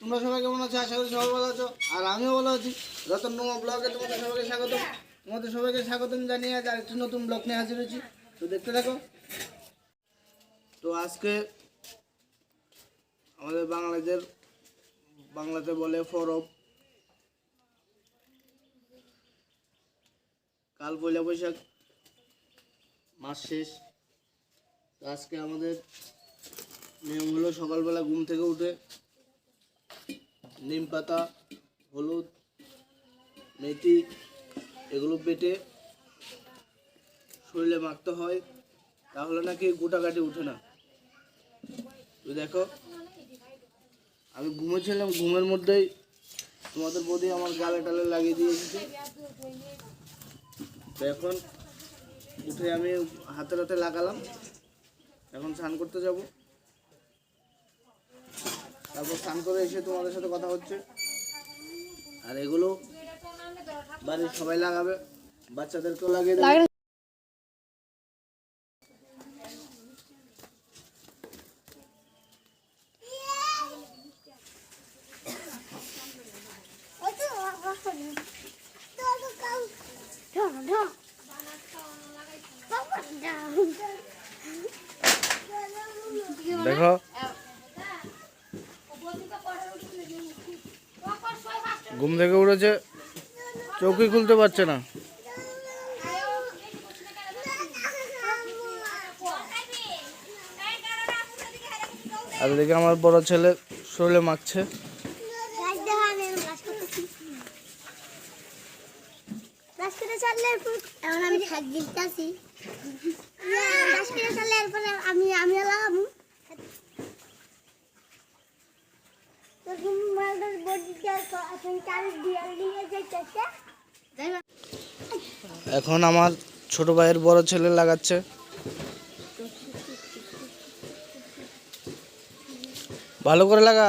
তোমরা সবাই কেমন আছো? আশা করি সবাই ভালো আছো। আর আমিও ভালো আছি। রতন নোমা ব্লগে তোমাদের সবাইকে স্বাগত। তোমাদের সবাইকে স্বাগতম জানিয়ে আজ আরেকটি নতুন ব্লগ নিয়ে হাজির হয়েছি। তো দেখতে থাকো। তো আজকে আমাদের বাংলাদেশের বাংলাতে বলে ফরব। কাল পয়লা বৈশাখ, মাস শেষ। তো আজকে আমাদের নিয়ম হলো সকালবেলা ঘুম থেকে উঠে নিম পাতা, হলুদ, মেথি, এগুলো বেটে শরীরে মাখতে হয়, তাহলে নাকি গোটা কাটি উঠে না। তো দেখো, আমি ঘুমেছিলাম ঘুমের মধ্যেই তোমাদের বৌদি আমার গালে টালে লাগিয়ে দিয়ে এসেছে। তো এখন উঠে আমি হাতে হাতে লাগালাম, এখন স্নান করতে যাব। তারপর স্নান করে এসে তোমাদের সাথে কথা হচ্ছে। আর এগুলো বাড়ির সবাই লাগাবে বাচ্চাদেরকেও লাগিয়ে দেবে। দেখো ঘুম থেকে উঠেছে চৌকি খুলতে পারছে না। আর এদিকে আমার বড় ছেলে শরীরে মাখছে। আমি এরপরে আমি লাগাবো। এখন আমার ছোট ভাইয়ের বড় ছেলে লাগাচ্ছে। ভালো করে লাগা।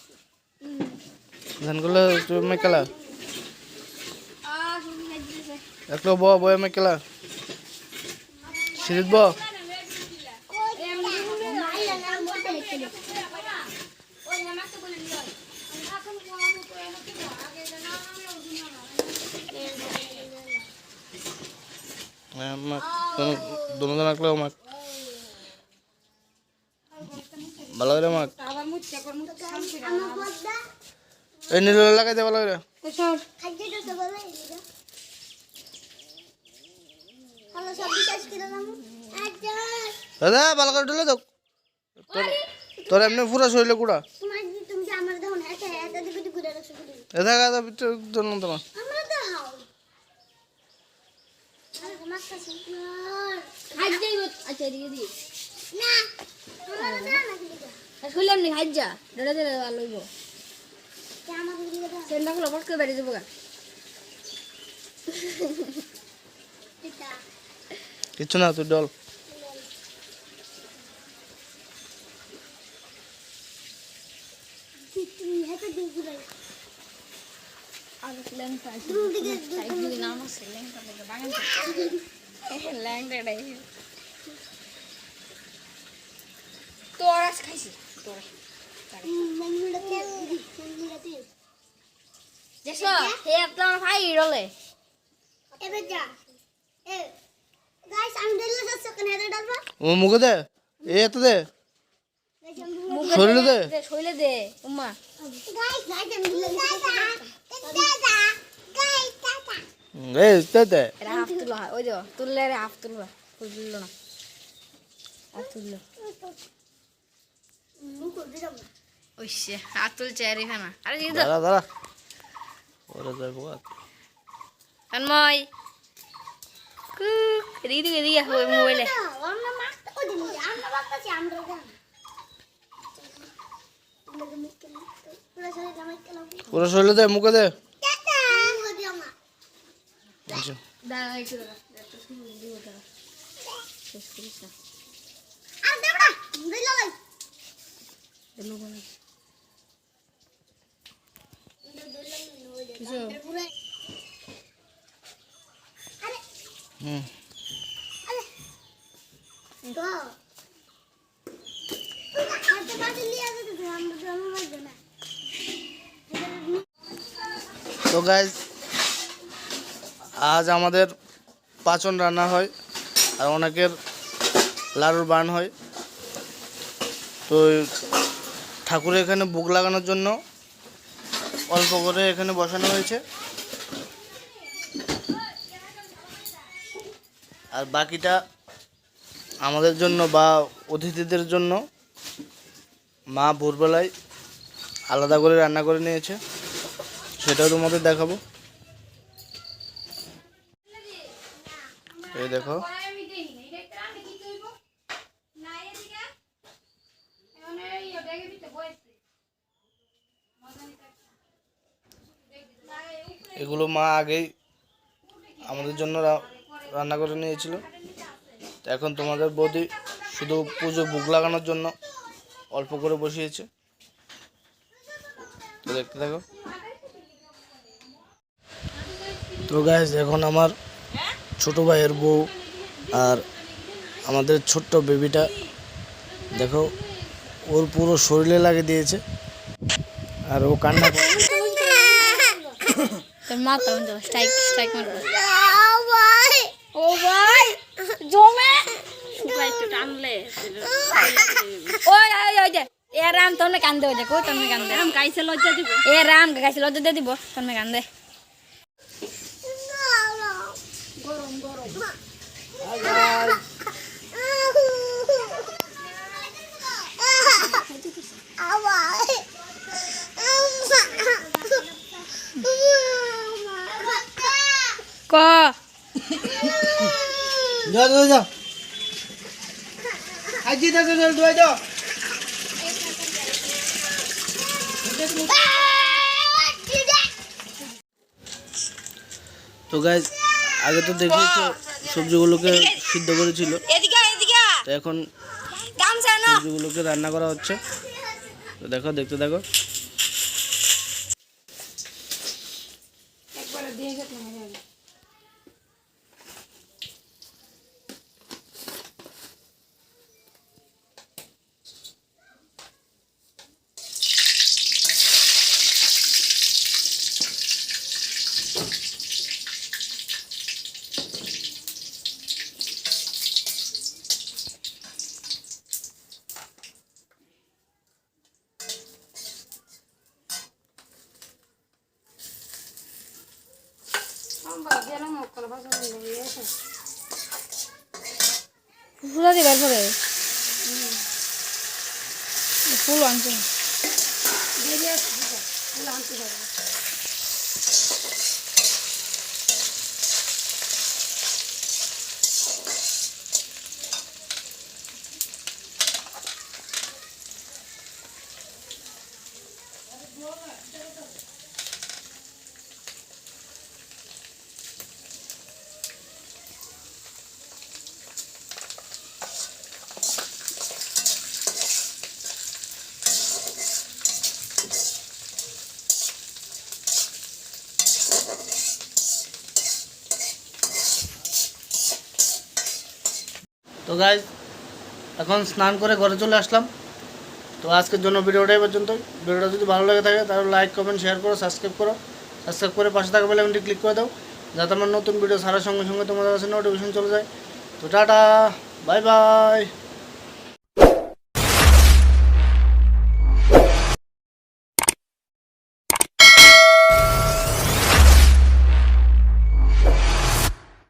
তুমি মেকেলা একলো ব বয়ে মেকেলা সিরিত ব। হ্যাঁ, মাক দোনো জন একলো মাক ভালো করে এই নীল লাগাই দে ভালো করে। সর হ্যালো সব বিকাশ করে দাম আচ্ছা দাদা ভালো করে ঢুলে দাও। তোর এমনি পুরো শরীরে ঘুরে এদা গাদা ভিতরে জন্য তোমার। আচ্ছা না আমরা না না হাজ যা। ডরে ডরে ভালো হইব কে আমার দিকে দাও সেন্ডা খোলা পট করে বেরিয়ে যাব গা। কিচ্ছু না তুই ডল। তোর খাইছি তোর। মঙ্গলকে মঙ্গলতে দেখছ হে আপনার ভাই রলে। এবার যা এ গাইস আমি দিলে যাচ্ছ কেন এত ডালবা ও মুখে দে। এ এত দে। শরীরে দে দে। দে উম্মা গাইস গাইস আমি দিলে দাদা দাদা গাইস দাদা এই দে। দে হাফ তুলো ওই দেখো তুললে রে হাফ তুলবা তুললো না। হাফ তুললো। মুখ দিয়ে ওইসে হাত তুলছে আর এখানে আরে দাঁড়া দাঁড়া ওরা দেখো তন্ময় কুক, এদিকে দিকে এদিকে ওই মোবাইলে আমরা মারতে ওই দিন আমরা মারতেছি আমরা জান পুরো শরীরে দে মুখে দে দাঁড়া একটু দাঁড়া একটা শুরু দিব দাঁড়া শেষ করিস না এলো বলে কিছু হুম। তো গাইজ আজ আমাদের পাচন রান্না হয় আর অনেকের লাড়ুর বান হয়। তো ঠাকুরের এখানে বুক লাগানোর জন্য অল্প করে এখানে বসানো হয়েছে। আর বাকিটা আমাদের জন্য বা অতিথিদের জন্য মা ভোরবেলায় আলাদা করে রান্না করে নিয়েছে। সেটাও তোমাদের দেখাবো। এই দেখো। এগুলো মা আগেই আমাদের জন্য রান্না করে নিয়েছিল। এখন তোমাদের বৌদি শুধু পুজো বুক লাগানোর জন্য অল্প করে বসিয়েছে। তো দেখতে থাকো। তো গ্যাস এখন আমার ছোট ভাইয়ের বউ আর আমাদের ছোট্ট বেবিটা, দেখো, ওর পুরো শরীরে লাগিয়ে দিয়েছে। আর ও কান্না করে তোর মা তো স্ট্রাইক স্ট্রাইক মারবে। ও ভাই জমে। সবাই তো টানলে। ওই ওই ওই যে এ রাম তোমরা কান্দে ওই দেখো তোমরা কান্দে? রাম গাইছে লজ্জা দিব? এ রাম গাইছে লজ্জা দিব তোমরা কান্দে। যাও যাও যাও আজি চল দুয়াই যাও তো গাইজ আগে তো দেখিয়েছো সবজিগুলোকে সিদ্ধ করেছিল। তো এখন সবজিগুলোকে রান্না করা হচ্ছে। তো দেখো দেখতে দেখো 후다리 말벌해. 응. 볼로 안 줘. 내려야 돼. 별로 안 뜨거워. তো গাইজ এখন স্নান করে ঘরে চলে আসলাম। তো আজকের জন্য ভিডিওটা পর্যন্ত ভিডিওটা যদি ভালো লাগে থাকে, তাহলে লাইক কমেন্ট শেয়ার করো সাবস্ক্রাইব করো। সাবস্ক্রাইব করে পাশে থাকা বেলাইকনটি ক্লিক করে দাও, যাতে আমার নতুন ভিডিও ছাড়ার সঙ্গে সঙ্গে তোমাদের কাছে নোটিফিকেশন চলে যায়। তো টাটা বাই বাই